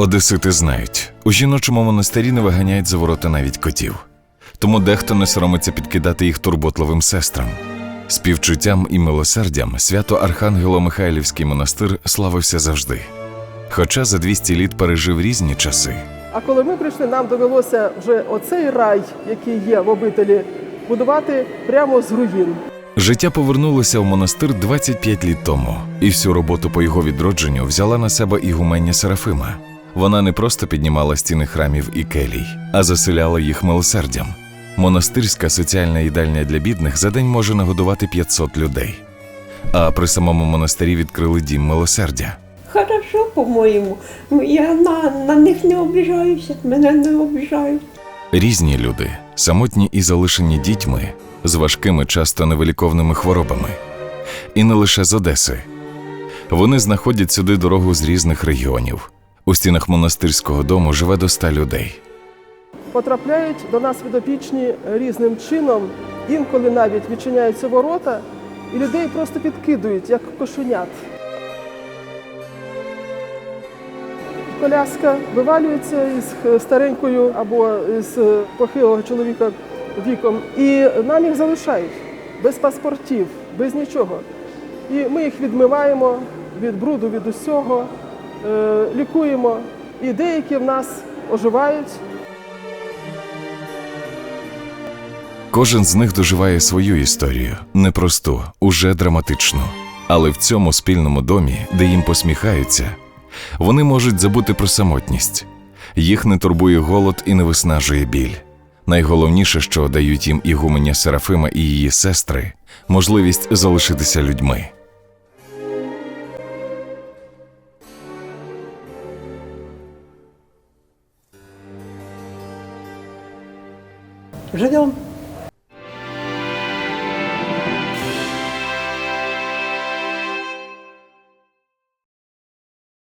Одесити знають, у жіночому монастирі не виганяють за ворота навіть котів. Тому дехто не соромиться підкидати їх турботливим сестрам. Співчуттям і милосердям свято Архангело-Михайлівський монастир славився завжди. Хоча за 200 літ пережив різні часи. А коли ми прийшли, нам довелося вже оцей рай, який є в обителі, будувати прямо з руїн. Життя повернулося в монастир 25 літ тому, і всю роботу по його відродженню взяла на себе ігуменя Серафима. Вона не просто піднімала стіни храмів і келій, а заселяла їх милосердям. Монастирська соціальна їдальня для бідних за день може нагодувати 500 людей. А при самому монастирі відкрили дім милосердя. Хорошо, по-моєму. Я на, на них не обіжаюся, мене не обіжають. Різні люди, самотні і залишені дітьми, з важкими, часто невиліковними хворобами. І не лише з Одеси. Вони знаходять сюди дорогу з різних регіонів. У стінах монастирського дому живе до ста людей. Потрапляють до нас підопічні різним чином. Інколи навіть відчиняються ворота, і людей просто підкидують, як кошенят. Коляска вивалюється із старенькою або з похилого чоловіка віком, і нам їх залишають без паспортів, без нічого. І ми їх відмиваємо від бруду, від усього, лікуємо. І деякі в нас оживають. Кожен з них доживає свою історію, непросту, уже драматичну. Але в цьому спільному домі, де їм посміхаються, вони можуть забути про самотність. Їх не турбує голод і не виснажує біль. Найголовніше, що дають їм ігуменя Серафима і її сестри, можливість залишитися людьми. Живем